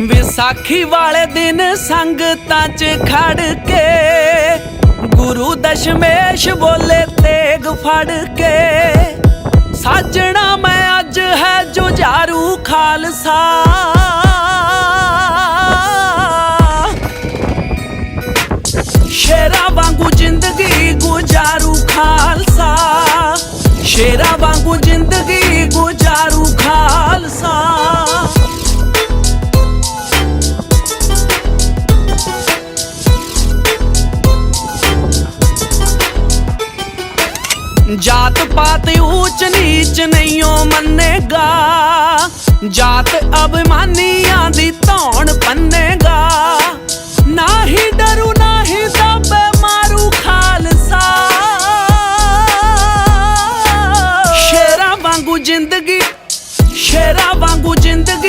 ਵਿਸਾਖੀ ਵਾਲੇ ਦਿਨ ਸੰਗਤਾਂ 'ਚ ਖੜ ਕੇ ਗੁਰੂ ਦਸ਼ਮੇਸ਼ ਬੋਲੇ ਤੇਗ ਫੜ ਕੇ, ਸਾਜਣਾ ਮੈਂ ਅੱਜ ਹੈ ਜੁਝਾਰੂ ਖਾਲਸਾ। ਸ਼ੇਰਾ ਵਾਂਗੂ ਜ਼ਿੰਦਗੀ ਗੁਜ਼ਾਰੂ ਖਾਲਸਾ, ਸ਼ੇਰਾ ਵਾਂਗੂ ਜ਼ਿੰਦਗੀ ਜਾਤ ਪਾਤ ਉੱਚ ਨੀਚ ਨਹੀਂਓ ਮੰਨੇਗਾ। ਜਾਤ ਅਭਿਮਾਨੀਆਂ ਦੀ ਧੌਣ ਪੰਨੇਗਾ। ਨਾ ਹੀ ਡਰੂ ਨਾ ਹੀ ਦੱਬੇ, ਮਾਰੂ ਖਾਲਸਾ। ਸ਼ੇਰਾ ਵਾਂਗੂ ਜ਼ਿੰਦਗੀ, ਸ਼ੇਰਾ ਵਾਂਗੂ ਜ਼ਿੰਦਗੀ।